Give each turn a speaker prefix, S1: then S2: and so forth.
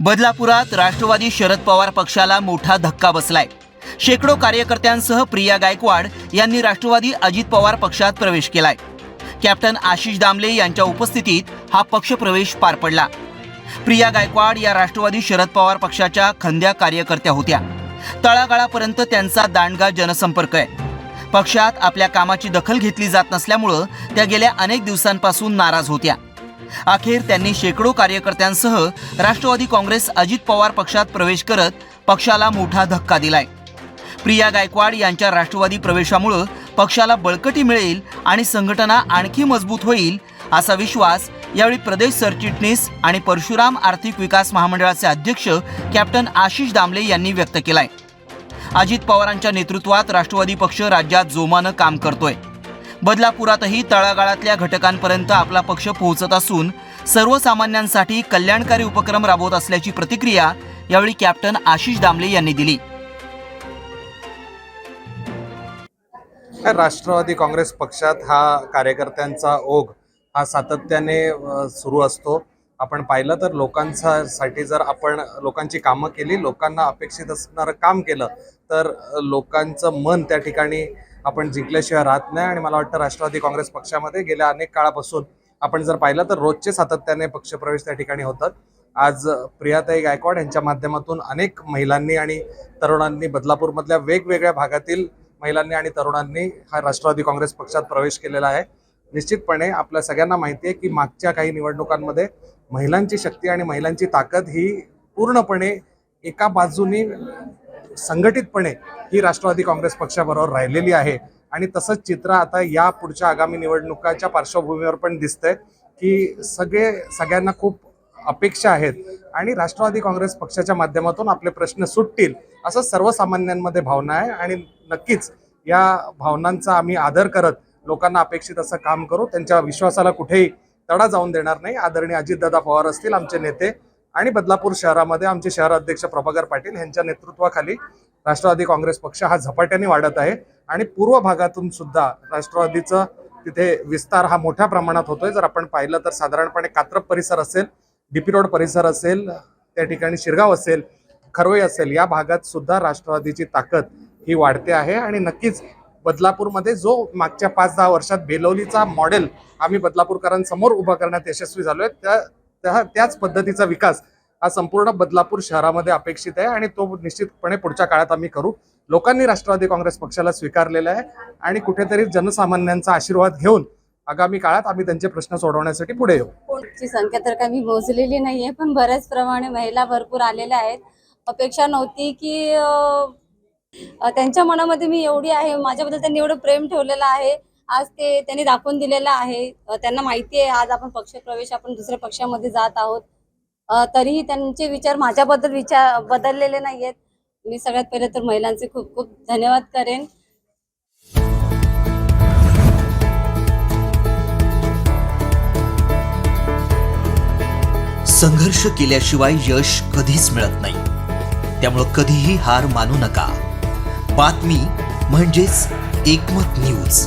S1: बदलापुरात राष्ट्रवादी शरद पवार पक्षाला मोठा धक्का बसलाय. शेकडो कार्यकर्त्यांसह प्रिया गायकवाड यांनी राष्ट्रवादी अजित पवार पक्षात प्रवेश केलाय. कॅप्टन आशिष दामले यांच्या उपस्थितीत हा पक्ष प्रवेश पार पडला. प्रिया गायकवाड या राष्ट्रवादी शरद पवार पक्षाच्या खंद्या कार्यकर्त्या होत्या. तळागाळापर्यंत त्यांचा दांडगा जनसंपर्क आहे. पक्षात आपल्या कामाची दखल घेतली जात नसल्यामुळं त्या गेल्या अनेक दिवसांपासून नाराज होत्या. अखेर त्यांनी शेकडो कार्यकर्त्यांसह राष्ट्रवादी काँग्रेस अजित पवार पक्षात प्रवेश करत पक्षाला मोठा धक्का दिलाय. प्रिया गायकवाड यांच्या राष्ट्रवादी प्रवेशामुळं पक्षाला बळकटी मिळेल आणि संघटना आणखी मजबूत होईल असा विश्वास यावेळी प्रदेश सरचिटणीस आणि परशुराम आर्थिक विकास महामंडळाचे अध्यक्ष कॅप्टन आशिष दामले यांनी व्यक्त केलाय. अजित पवारांच्या नेतृत्वात राष्ट्रवादी पक्ष राज्यात जोमानं काम करतोय. बदलापुरातही तळागाळातल्या घटकांपर्यंत आपला पक्ष पोहोचत असून सर्वसामान्यांसाठी कल्याणकारी उपक्रम राबवत असल्याची प्रतिक्रिया यावेळी कॅप्टन आशिष दामले यांनी दिली.
S2: राष्ट्रवादी काँग्रेस पक्षात हा कार्यकर्त्यांचा ओघ हा सातत्याने सुरू असतो. आपण पाहिलं तर लोकांचा साठी जर आपण लोकांची कामं केली लोकांना अपेक्षित असणारं काम केलं तर लोकांचं मन त्या ठिकाणी आपण जिंकल्याशिवाय राहत नाही आणि मला वाटतं राष्ट्रवादी काँग्रेस पक्षामध्ये गेल्या अनेक काळापासून आपण जर पाहिलं तर रोजचे सातत्याने पक्षप्रवेश त्या ठिकाणी होतात. आज प्रियाताई गायकवाड यांच्या माध्यमातून अनेक महिलांनी आणि तरुणांनी बदलापूरमधल्या वेगवेगळ्या भागातील महिलांनी आणि तरुणांनी हा राष्ट्रवादी काँग्रेस पक्षात प्रवेश केलेला आहे. निश्चितपणे आपल्या सगळ्यांना माहिती आहे की मागच्या काही निवडणुकांमध्ये महिलांची शक्ती आणि महिलांची ताकद ही पूर्णपणे एका बाजूनी संघटितपणे ही राष्ट्रवादी काँग्रेस पक्षाबरोबर राहिलेली आहे. आणि तसंच चित्र आता या पुढच्या आगामी निवडणुकाच्या पार्श्वभूमीवर पण दिसतंय की सगळे सगळ्यांना खूप अपेक्षा आहेत आणि राष्ट्रवादी काँग्रेस पक्षाच्या माध्यमातून आपले प्रश्न सुटतील असं सर्वसामान्यांमध्ये भावना आहे. आणि नक्कीच या भावनांचा आम्ही आदर करत लोकांना अपेक्षित असं काम करू. त्यांच्या विश्वासाला कुठेही तडा जाऊन देणार नाही. आदरणीय अजितदादा पवार असतील आमचे नेते आणि बदलापूर शहरामध्ये आमचे शहर अध्यक्ष प्रभाकर पाटील यांच्या नेतृत्वाखाली राष्ट्रवादी काँग्रेस पक्ष हा झपाट्याने वाढत आहे. आणि पूर्व भागातून सुद्धा राष्ट्रवादीचं तिथे विस्तार हा मोठ्या प्रमाणात होतोय. जर आपण पाहिलं तर साधारणपणे कात्रप परिसर असेल डीपी रोड परिसर असेल त्या ठिकाणी शिरगाव असेल खरवई असेल या भागात सुद्धा राष्ट्रवादीची ताकद ही वाढते आहे. आणि नक्कीच बदलापूरमध्ये जो मागच्या पाच दहा वर्षात बेलवलीचा मॉडेल आम्ही बदलापूरकरांसमोर उभा करण्यात यशस्वी झालोय त्या त्या- त्याच पद्धतीचा विकास हा संपूर्ण बदलापूर शहरामध्ये अपेक्षित आहे आणि तो निश्चितपणे पुढच्या काळात आम्ही करू. लोकांनी राष्ट्रवादी काँग्रेस पक्षाला स्वीकारलेला आहे आणि कुठेतरी जनसामान्यांचा आशीर्वाद घेऊन आगामी काळात आम्ही त्यांचे प्रश्न सोडवण्यासाठी पुढे येऊ.
S3: ची संख्या तर काही मी मोजलेली नाहीये पण बऱ्याच प्रमाणे महिला भरपूर आलेल्या आहेत. अपेक्षा नव्हती की त्यांच्या मनामध्ये मी एवढी आहे माझ्याबद्दल त्यांनी एवढं प्रेम ठेवलेलं आहे. आज ते त्यांनी दाखवून दिलेलं आहे. त्यांना माहिती आहे आज आपण पक्ष प्रवेश आपण दुसऱ्या पक्षामध्ये जात आहोत. तरीही त्यांचे विचार माझ्याबद्दल विचार बदललेले नाहीयेत. मी सगळ्यात पहिले तर महिलांचे खूप खूप धन्यवाद करेन.
S1: संघर्ष केल्याशिवाय यश कधीच मिळत नाही. त्यामुळं कधीही हार मानू नका. बातमी म्हणजेच एकमत न्यूज.